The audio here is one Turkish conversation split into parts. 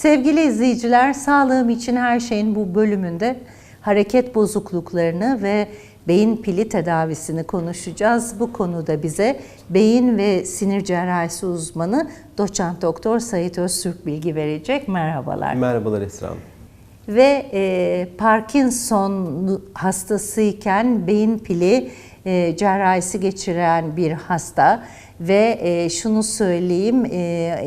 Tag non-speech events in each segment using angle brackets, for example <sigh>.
Sevgili izleyiciler, sağlığım için her şeyin bu bölümünde hareket bozukluklarını ve beyin pili tedavisini konuşacağız. Bu konuda bize beyin ve sinir cerrahisi uzmanı doçent doktor Sayit Öztürk bilgi verecek. Merhabalar. Merhabalar Esra Hanım. Ve e, Parkinson hastasıyken beyin pili e, cerrahisi geçiren bir hasta ve e, şunu söyleyeyim e,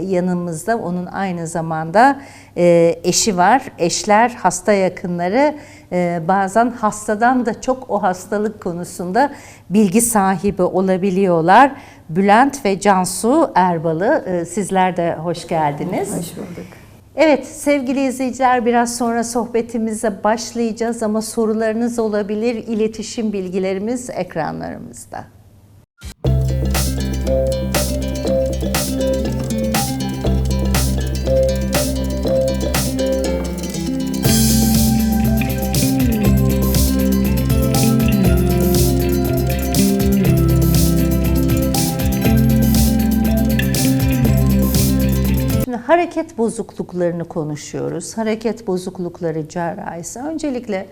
yanımızda onun aynı zamanda e, eşi var. Eşler hasta yakınları e, bazen hastadan da çok o hastalık konusunda bilgi sahibi olabiliyorlar. Bülent ve Cansu Erbalı e, sizler de hoş geldiniz. Hoş bulduk. Evet sevgili izleyiciler biraz sonra sohbetimize başlayacağız ama sorularınız olabilir. İletişim bilgilerimiz ekranlarımızda. Şimdi hareket bozukluklarını konuşuyoruz. Hareket bozuklukları cerrahisi. Öncelikle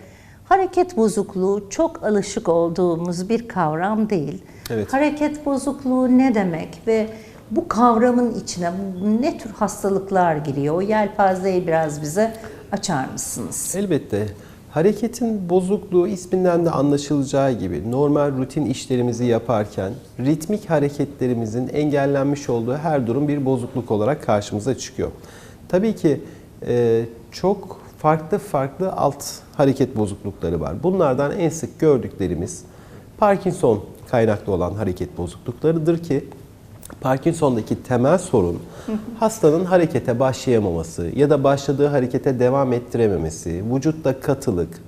hareket bozukluğu çok alışık olduğumuz bir kavram değil. Evet. Hareket bozukluğu ne demek ve bu kavramın içine ne tür hastalıklar giriyor? O yelpazeyi biraz bize açar mısınız? Elbette hareketin bozukluğu isminden de anlaşılacağı gibi normal rutin işlerimizi yaparken ritmik hareketlerimizin engellenmiş olduğu her durum bir bozukluk olarak karşımıza çıkıyor. Tabii ki e, çok farklı farklı alt hareket bozuklukları var. Bunlardan en sık gördüklerimiz Parkinson kaynaklı olan hareket bozukluklarıdır ki Parkinson'daki temel sorun hastanın harekete başlayamaması ya da başladığı harekete devam ettirememesi, vücutta katılık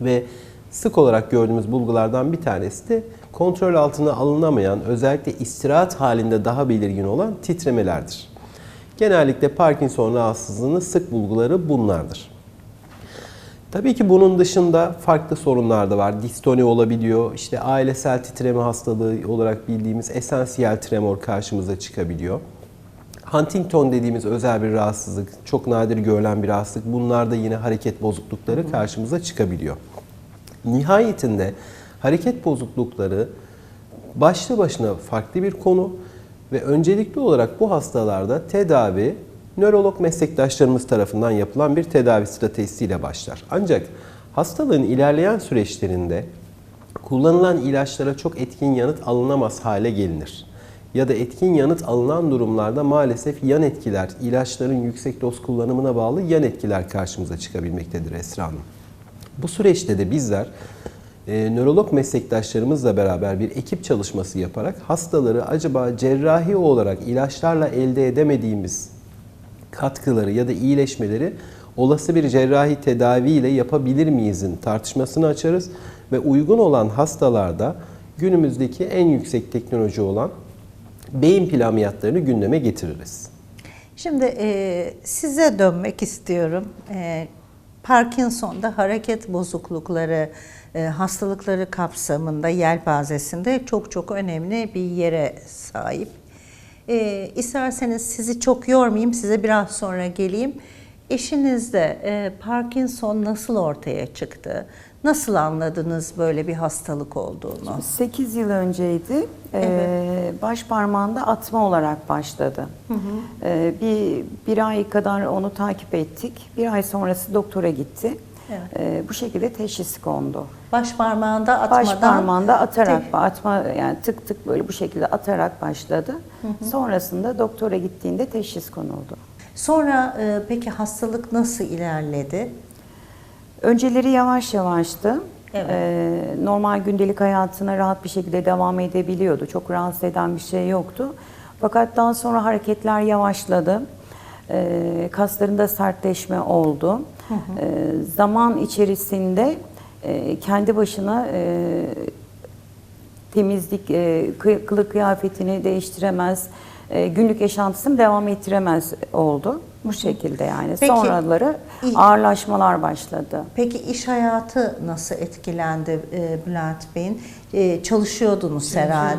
ve sık olarak gördüğümüz bulgulardan bir tanesi de kontrol altına alınamayan, özellikle istirahat halinde daha belirgin olan titremelerdir. Genellikle Parkinson rahatsızlığının sık bulguları bunlardır. Tabii ki bunun dışında farklı sorunlar da var. Distoni olabiliyor. İşte ailesel titreme hastalığı olarak bildiğimiz esansiyel tremor karşımıza çıkabiliyor. Huntington dediğimiz özel bir rahatsızlık, çok nadir görülen bir rahatsızlık. Bunlarda yine hareket bozuklukları karşımıza çıkabiliyor. Nihayetinde hareket bozuklukları başlı başına farklı bir konu ve öncelikli olarak bu hastalarda tedavi nörolog meslektaşlarımız tarafından yapılan bir tedavi stratejisiyle başlar. Ancak hastalığın ilerleyen süreçlerinde kullanılan ilaçlara çok etkin yanıt alınamaz hale gelinir. Ya da etkin yanıt alınan durumlarda maalesef yan etkiler, ilaçların yüksek doz kullanımına bağlı yan etkiler karşımıza çıkabilmektedir Esra Hanım. Bu süreçte de bizler e, nörolog meslektaşlarımızla beraber bir ekip çalışması yaparak hastaları acaba cerrahi olarak ilaçlarla elde edemediğimiz katkıları ya da iyileşmeleri olası bir cerrahi tedaviyle yapabilir miyizin tartışmasını açarız ve uygun olan hastalarda günümüzdeki en yüksek teknoloji olan beyin pil ameliyatlarını gündeme getiririz. Şimdi e, size dönmek istiyorum. E, Parkinson'da hareket bozuklukları e, hastalıkları kapsamında yelpazesinde çok çok önemli bir yere sahip. E, isterseniz sizi çok yormayayım, size biraz sonra geleyim. Eşinizde e, Parkinson nasıl ortaya çıktı? Nasıl anladınız böyle bir hastalık olduğunu? 8 yıl önceydi. Ee, baş parmağında atma olarak başladı. Ee, bir, bir ay kadar onu takip ettik. Bir ay sonrası doktora gitti. Evet. Ee, bu şekilde teşhis kondu. Baş parmağında atmadan... Baş parmağında atarak, atma yani tık tık böyle bu şekilde atarak başladı. Sonrasında doktora gittiğinde teşhis konuldu. Sonra e, peki hastalık nasıl ilerledi? Önceleri yavaş yavaştı. Evet. Ee, normal gündelik hayatına rahat bir şekilde devam edebiliyordu. Çok rahatsız eden bir şey yoktu. Fakat daha sonra hareketler yavaşladı. Ee, kaslarında sertleşme oldu. Ee, zaman içerisinde e, kendi başına e, temizlik, e, kı- kılık kıyafetini değiştiremez, e, günlük yaşantısını devam ettiremez oldu. Bu şekilde yani. Peki, Sonraları ağırlaşmalar başladı. Peki iş hayatı nasıl etkilendi e, Bülent Bey'in? E, çalışıyordunuz herhalde.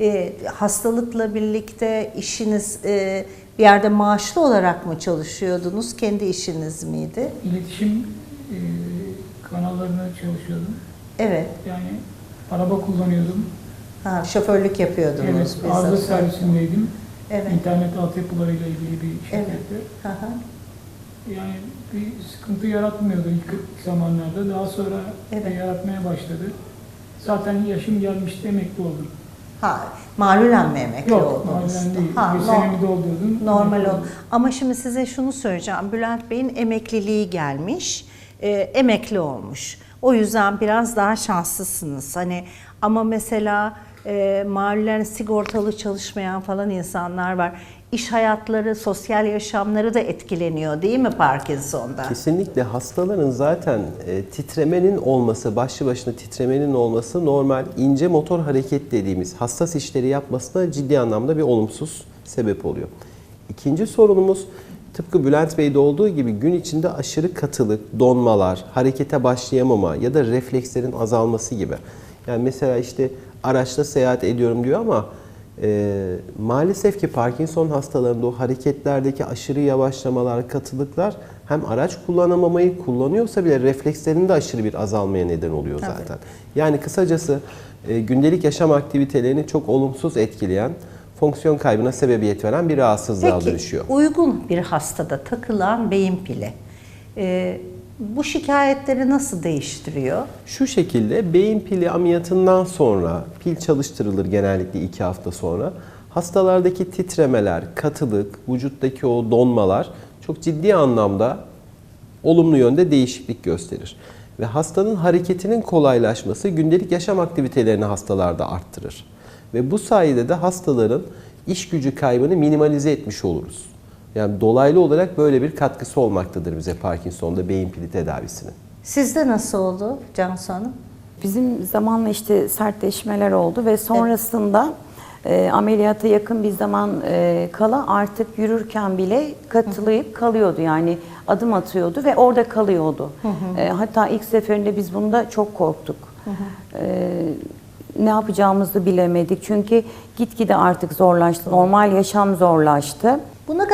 E, hastalıkla birlikte işiniz e, bir yerde maaşlı olarak mı çalışıyordunuz? Kendi işiniz miydi? İletişim e, kanallarına çalışıyordum. Evet. Yani araba kullanıyordum. Ha, şoförlük yapıyordunuz. Evet, bizzat. arıza servisindeydim. Evet. İnternet altyapılarıyla ilgili bir şirkette. Hı hı. Yani bir sıkıntı yaratmıyordu ilk zamanlarda. Daha sonra Evet. yaratmaya başladı. Zaten yaşım gelmişti emekli oldum. Ha, malulen mi emekli Yok, oldunuz? mahallen değil. Ha, bir no- senemi doldurdum. Normal ol. Ama şimdi size şunu söyleyeceğim. Bülent Bey'in emekliliği gelmiş, e, emekli olmuş. O yüzden biraz daha şanslısınız. Hani ama mesela e, mahallen sigortalı çalışmayan falan insanlar var. İş hayatları, sosyal yaşamları da etkileniyor değil mi Parkinson'da? Kesinlikle hastaların zaten e, titremenin olması, başlı başına titremenin olması normal ince motor hareket dediğimiz hassas işleri yapmasına ciddi anlamda bir olumsuz sebep oluyor. İkinci sorunumuz tıpkı Bülent Bey'de olduğu gibi gün içinde aşırı katılık, donmalar, harekete başlayamama ya da reflekslerin azalması gibi. Yani mesela işte araçta seyahat ediyorum diyor ama ee, maalesef ki Parkinson hastalarında o hareketlerdeki aşırı yavaşlamalar, katılıklar hem araç kullanamamayı kullanıyorsa bile reflekslerinde aşırı bir azalmaya neden oluyor zaten. Yani kısacası e, gündelik yaşam aktivitelerini çok olumsuz etkileyen, fonksiyon kaybına sebebiyet veren bir rahatsızlığa Peki dönüşüyor. uygun bir hastada takılan beyin pili e, bu şikayetleri nasıl değiştiriyor? Şu şekilde beyin pili ameliyatından sonra pil çalıştırılır genellikle iki hafta sonra. Hastalardaki titremeler, katılık, vücuttaki o donmalar çok ciddi anlamda olumlu yönde değişiklik gösterir. Ve hastanın hareketinin kolaylaşması gündelik yaşam aktivitelerini hastalarda arttırır. Ve bu sayede de hastaların iş gücü kaybını minimalize etmiş oluruz. Yani dolaylı olarak böyle bir katkısı olmaktadır bize Parkinson'da beyin pili tedavisinin. Sizde nasıl oldu Cansu Hanım? Bizim zamanla işte sertleşmeler oldu ve sonrasında e, ameliyata yakın bir zaman e, kala artık yürürken bile katılıp kalıyordu yani adım atıyordu ve orada kalıyordu. E, hatta ilk seferinde biz bunda çok korktuk. E, ne yapacağımızı bilemedik çünkü gitgide artık zorlaştı. Normal yaşam zorlaştı.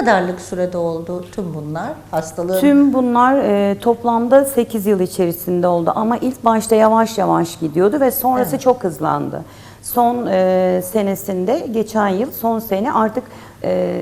Kadarlık sürede oldu tüm bunlar? Hastalığın Tüm bunlar e, toplamda 8 yıl içerisinde oldu ama ilk başta yavaş yavaş gidiyordu ve sonrası çok hızlandı. Son e, senesinde, geçen yıl son sene artık e,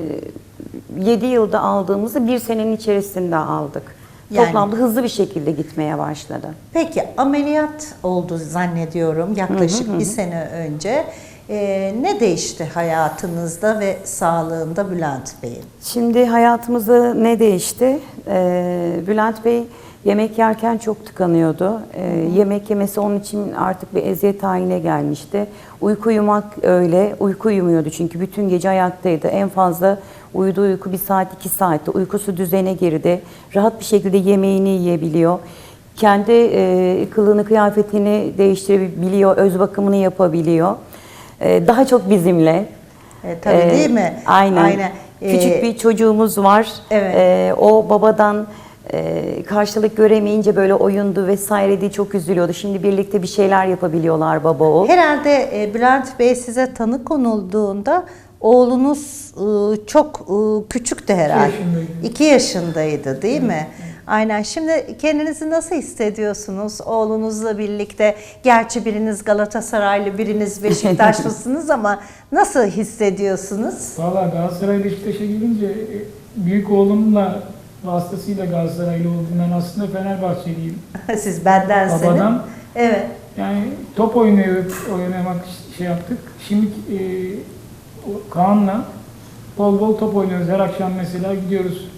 7 yılda aldığımızı bir senenin içerisinde aldık. Yani- Toplamda hızlı bir şekilde gitmeye başladı. Peki ameliyat oldu zannediyorum yaklaşık bir sene önce. Ee, ne değişti hayatınızda ve sağlığında Bülent Bey'in? Şimdi hayatımızda ne değişti? Ee, Bülent Bey yemek yerken çok tıkanıyordu. Ee, yemek yemesi onun için artık bir eziyet haline gelmişti. Uyku uyumak öyle. Uyku uyumuyordu çünkü bütün gece ayaktaydı. En fazla uyuduğu uyku bir saat iki saatte. Uykusu düzene girdi. Rahat bir şekilde yemeğini yiyebiliyor. Kendi e, kılığını, kıyafetini değiştirebiliyor, öz bakımını yapabiliyor. Ee, daha çok bizimle. E, tabii Ee, değil mi? Aynen. Aynen. Küçük Ee, bir çocuğumuz var. Evet. Ee, o babadan e, karşılık göremeyince böyle oyundu vesaire diye çok üzülüyordu. Şimdi birlikte bir şeyler yapabiliyorlar baba oğul. Herhalde e, Bülent Bey size tanı konulduğunda oğlunuz e, çok e, küçüktü herhalde. yaşındaydı. İki yaşındaydı değil mi? Aynen. Şimdi kendinizi nasıl hissediyorsunuz oğlunuzla birlikte? Gerçi biriniz Galatasaraylı, biriniz <laughs> Beşiktaşlısınız ama nasıl hissediyorsunuz? Valla Galatasaray Beşiktaş'a gelince e, büyük oğlumla vasıtasıyla Galatasaraylı oldum. Ben aslında Fenerbahçeliyim. <laughs> Siz bendensiniz. Babadan. Evet. Yani top oynuyoruz, oynamak şey yaptık. Şimdi e, o Kaan'la bol bol top oynuyoruz. Her akşam mesela gidiyoruz.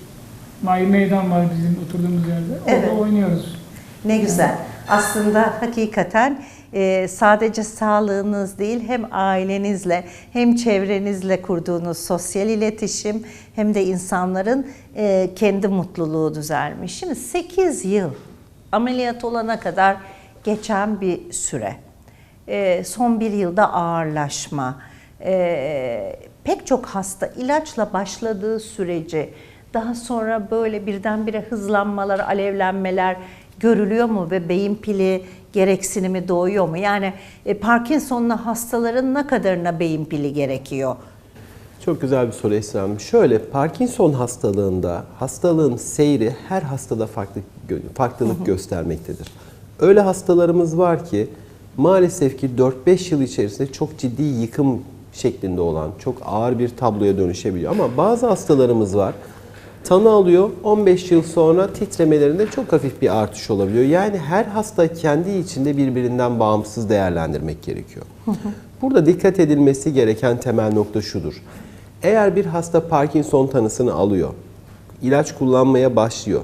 Mahir Meydan var bizim oturduğumuz yerde. Orada Evet. oynuyoruz. Ne güzel. Aslında hakikaten e, sadece sağlığınız değil hem ailenizle hem çevrenizle kurduğunuz sosyal iletişim hem de insanların e, kendi mutluluğu düzelmiş. Şimdi 8 yıl ameliyat olana kadar geçen bir süre. E, son bir yılda ağırlaşma. E, pek çok hasta ilaçla başladığı süreci daha sonra böyle birdenbire hızlanmalar, alevlenmeler görülüyor mu ve beyin pili gereksinimi doğuyor mu? Yani e, Parkinson'lu hastaların ne kadarına beyin pili gerekiyor? Çok güzel bir soru Esra. Şöyle Parkinson hastalığında hastalığın seyri her hastada farklı farklılık göstermektedir. Öyle hastalarımız var ki maalesef ki 4-5 yıl içerisinde çok ciddi yıkım şeklinde olan çok ağır bir tabloya dönüşebiliyor. Ama bazı hastalarımız var tanı alıyor 15 yıl sonra titremelerinde çok hafif bir artış olabiliyor. Yani her hasta kendi içinde birbirinden bağımsız değerlendirmek gerekiyor. Burada dikkat edilmesi gereken temel nokta şudur. Eğer bir hasta Parkinson tanısını alıyor, ilaç kullanmaya başlıyor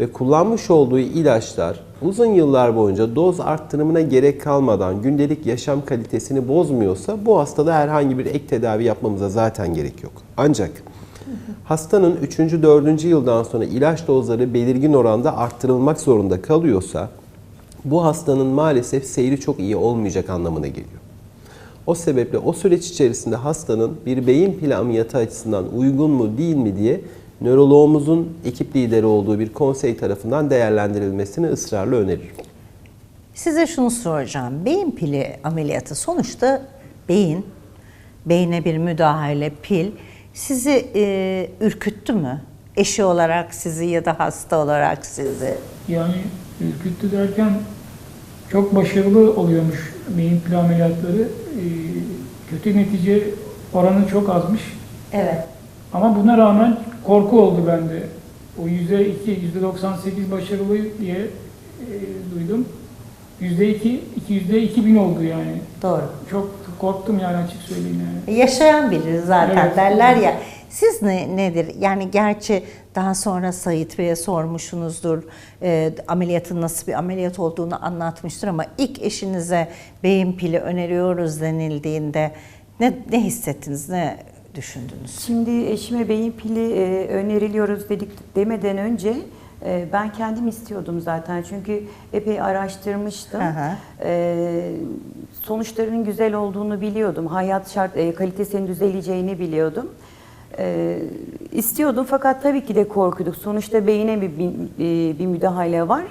ve kullanmış olduğu ilaçlar uzun yıllar boyunca doz arttırımına gerek kalmadan gündelik yaşam kalitesini bozmuyorsa bu hastada herhangi bir ek tedavi yapmamıza zaten gerek yok. Ancak hastanın 3. 4. yıldan sonra ilaç dozları belirgin oranda arttırılmak zorunda kalıyorsa bu hastanın maalesef seyri çok iyi olmayacak anlamına geliyor. O sebeple o süreç içerisinde hastanın bir beyin pili ameliyatı açısından uygun mu değil mi diye nöroloğumuzun ekip lideri olduğu bir konsey tarafından değerlendirilmesini ısrarla öneririm. Size şunu soracağım. Beyin pili ameliyatı sonuçta beyin, beyne bir müdahale, pil sizi e, ürküttü mü? Eşi olarak sizi ya da hasta olarak sizi. Yani ürküttü derken çok başarılı oluyormuş beyin pil ameliyatları. Ee, kötü netice oranı çok azmış. Evet. Ama buna rağmen korku oldu bende. O yüzde iki, yüzde 98 başarılı diye e, duydum. Yüzde iki, iki yüzde iki bin oldu yani. Doğru. Çok korktum yani açık söyleyeyim yani. Yaşayan bilir zaten Evet. derler ya. Siz ne nedir? Yani gerçi daha sonra Sayit Bey'e sormuşsunuzdur. e, ameliyatın nasıl bir ameliyat olduğunu anlatmıştır ama ilk eşinize beyin pili öneriyoruz denildiğinde ne ne hissettiniz? Ne düşündünüz? Şimdi eşime beyin pili e, öneriliyoruz dedik demeden önce e, ben kendim istiyordum zaten çünkü epey araştırmıştım. Hı hı. E, sonuçlarının güzel olduğunu biliyordum. Hayat şart e, kalitesinin düzeleceğini biliyordum. E, istiyordum fakat tabii ki de korkuyorduk. Sonuçta beyine bir, bir, e, bir müdahale var.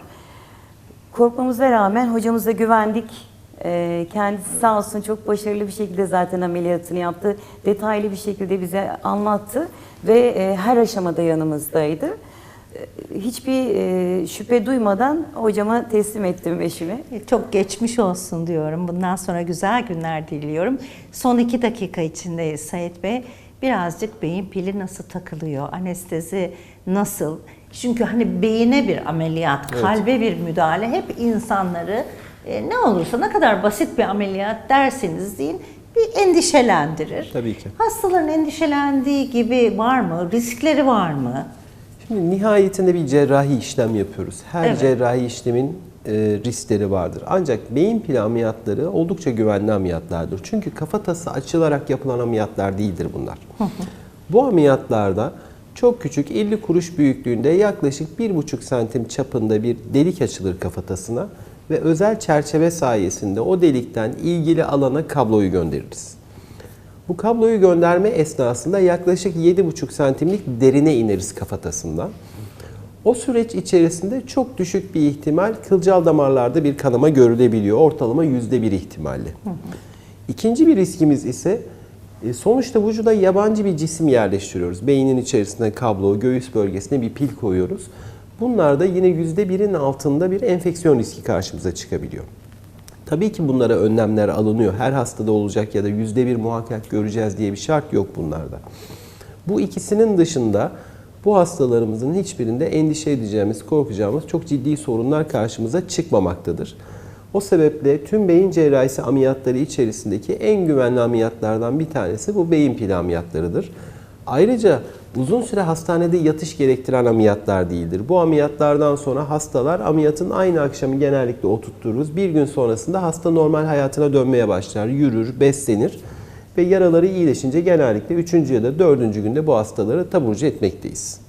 Korkmamıza rağmen hocamıza güvendik. Ee, kendisi sağ olsun çok başarılı bir şekilde zaten ameliyatını yaptı. Detaylı bir şekilde bize anlattı ve e, her aşamada yanımızdaydı. Hiçbir e, şüphe duymadan hocama teslim ettim eşimi. E, Çok geçmiş olsun diyorum. Bundan sonra güzel günler diliyorum. Son iki dakika içindeyiz Sayit Bey. Birazcık beyin pili nasıl takılıyor? Anestezi nasıl? Çünkü hani beyine bir ameliyat, Evet. kalbe bir müdahale hep insanları e, ne olursa ne kadar basit bir ameliyat derseniz deyin bir endişelendirir. Tabii ki. Hastaların endişelendiği gibi var mı? Riskleri var mı? Şimdi nihayetinde bir cerrahi işlem yapıyoruz. Her Evet. cerrahi işlemin e, riskleri vardır. Ancak beyin pili ameliyatları oldukça güvenli ameliyatlardır. Çünkü kafatası açılarak yapılan ameliyatlar değildir bunlar. Bu ameliyatlarda çok küçük 50 kuruş büyüklüğünde yaklaşık 1,5 santim çapında bir delik açılır kafatasına ve özel çerçeve sayesinde o delikten ilgili alana kabloyu göndeririz. Bu kabloyu gönderme esnasında yaklaşık 7,5 santimlik derine ineriz kafatasından. O süreç içerisinde çok düşük bir ihtimal kılcal damarlarda bir kanama görülebiliyor. Ortalama %1 ihtimalle. İkinci bir riskimiz ise e, sonuçta vücuda yabancı bir cisim yerleştiriyoruz. Beynin içerisine kablo, göğüs bölgesine bir pil koyuyoruz. Bunlarda yine %1'in altında bir enfeksiyon riski karşımıza çıkabiliyor. Tabii ki bunlara önlemler alınıyor. Her hastada olacak ya da yüzde bir muhakkak göreceğiz diye bir şart yok bunlarda. Bu ikisinin dışında bu hastalarımızın hiçbirinde endişe edeceğimiz, korkacağımız çok ciddi sorunlar karşımıza çıkmamaktadır. O sebeple tüm beyin cerrahisi ameliyatları içerisindeki en güvenli ameliyatlardan bir tanesi bu beyin pili ameliyatlarıdır. Ayrıca uzun süre hastanede yatış gerektiren ameliyatlar değildir. Bu ameliyatlardan sonra hastalar ameliyatın aynı akşamı genellikle oturturuz. Bir gün sonrasında hasta normal hayatına dönmeye başlar, yürür, beslenir ve yaraları iyileşince genellikle 3. ya da 4. günde bu hastaları taburcu etmekteyiz.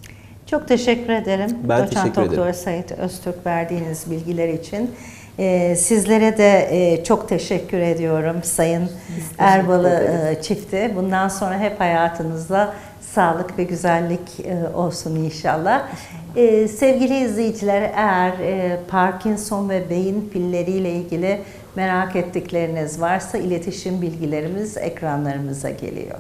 Çok teşekkür ederim. Ben Doçent teşekkür Doktor ederim. Sayit Öztürk verdiğiniz bilgiler için. Ee, sizlere de e, çok teşekkür ediyorum Sayın Erbalı e, çifti. Bundan sonra hep hayatınızda sağlık ve güzellik e, olsun inşallah. Ee, sevgili izleyiciler eğer e, Parkinson ve beyin pilleriyle ilgili merak ettikleriniz varsa iletişim bilgilerimiz ekranlarımıza geliyor.